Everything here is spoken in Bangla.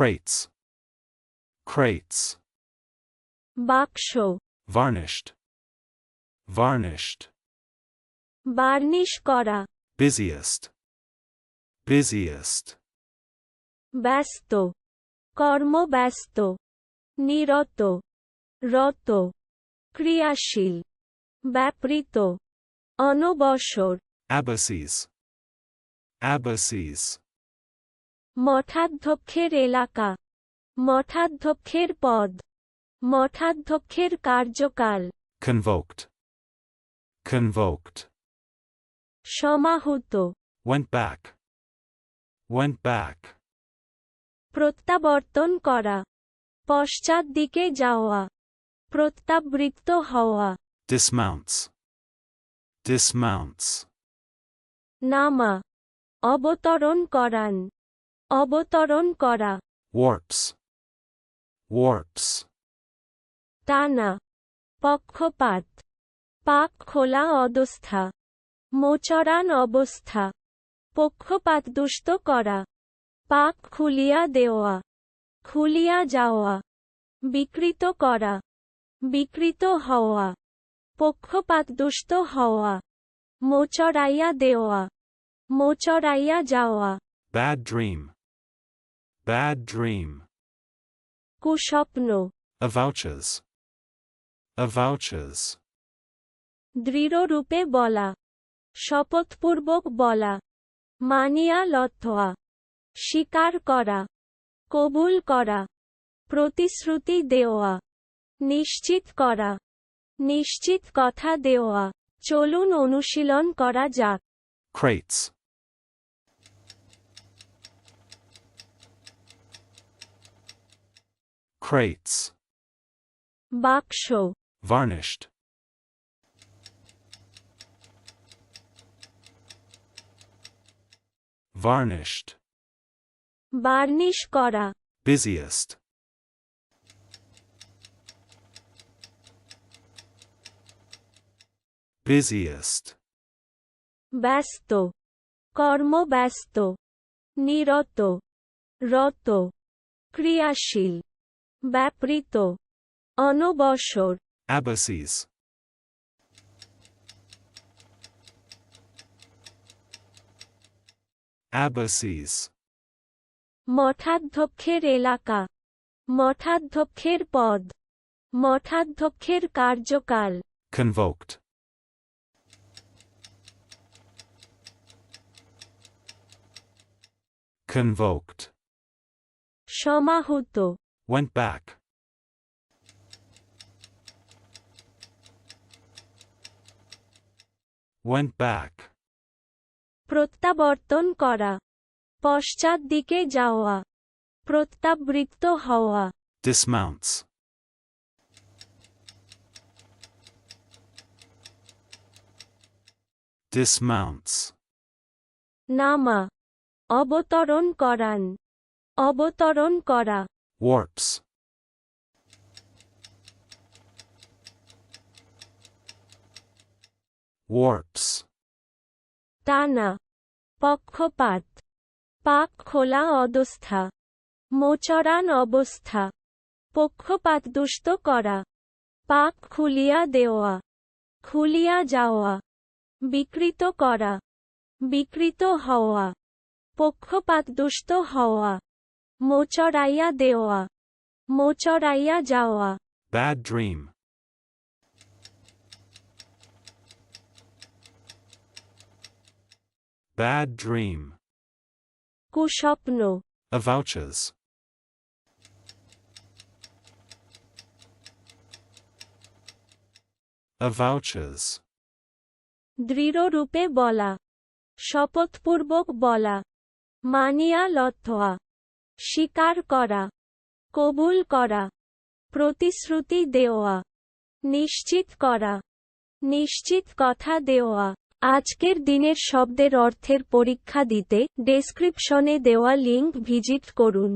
crates, crates, বাক্স varnished, varnished, বার্নিশ করা busiest, busiest, ব্যস্ত কর্মব্যস্ত নিরত রত ক্রিয়াশীল ব্যাপৃত অনবসর abbacies, abbacies, মঠাধ্যক্ষের এলাকা মঠাধ্যক্ষের পদ মঠাধ্যক্ষের কার্যকাল। Convoked, convoked, সমাহুত। Went back, went back, প্রত্যাবর্তন করা। পশ্চাৎ দিকে যাওয়া। প্রত্যাবৃত্ত হওয়া। Dismounts, dismounts, নামা। অবতরণ করান। অবতরণ করা। Warps, warps, টানা। পক্ষপাত। পাক খোলা অবস্থা। মোচরান অবস্থা। পক্ষপাত দুষ্ট করা। পাক খুলিয়া দেওয়া। খুলিয়া যাওয়া। বিকৃত করা। বিকৃত হওয়া। পক্ষপাত দুষ্ট হওয়া। মোচরাইয়া দেওয়া। মোচরাইয়া যাওয়া। Bad dream, bad dream, কুস্বপ্ন avouches, avouches, দৃঢ়রূপে বলা শপথপূর্বক বলা মানিয়া লথোয়া স্বীকার করা কবুল করা প্রতিশ্রুতি দেওয়া নিশ্চিত করা নিশ্চিত কথা দেওয়া চলুন অনুশীলন করা যাক crates, crates, বাক্স varnished, varnished, বার্নিশ করা busiest, busiest, ব্যস্ত কর্মব্যস্ত নিরত রত ক্রিয়াশীল ব্যাপৃত অনবসর। Abbacies, abbacies, মঠাধ্যক্ষের এলাকা মঠাধ্যক্ষের পদ মঠাধ্যক্ষের কার্যকাল। Convoked, convoked, সমাহুত went back, went back, প্রত্যাবর্তন করা পশ্চাৎ দিকে যাওয়া প্রত্যাবৃত্ত হওয়া। Dismounts, dismounts, নামা অবতরণ করান অবতরণ করা। Warps, warps, টানা পক্ষপাত পাক খোলা অবস্থা মোচরান অবস্থা পক্ষপাত দুষ্ট করা পাক খুলিয়া দেওয়া খুলিয়া যাওয়া বিকৃত করা বিকৃত হওয়া পক্ষপাত দুষ্ট হওয়া। মোচরাইয়া দেওয়া মোচরাইয়া যাওয়া bad dream, bad dream, কুস্বপ্ন avouches, avouches, দৃঢ়রূপে বলা শপথপূর্বক বলা মানিয়া লথোয়া স্বীকার করা, কবুল করা, প্রতিশ্রুতি দেওয়া, নিশ্চিত করা, নিশ্চিত কথা দেওয়া। আজকের দিনের শব্দের অর্থের পরীক্ষা দিতে ডেসক্রিপশনে দেওয়া লিঙ্ক ভিজিট করুন।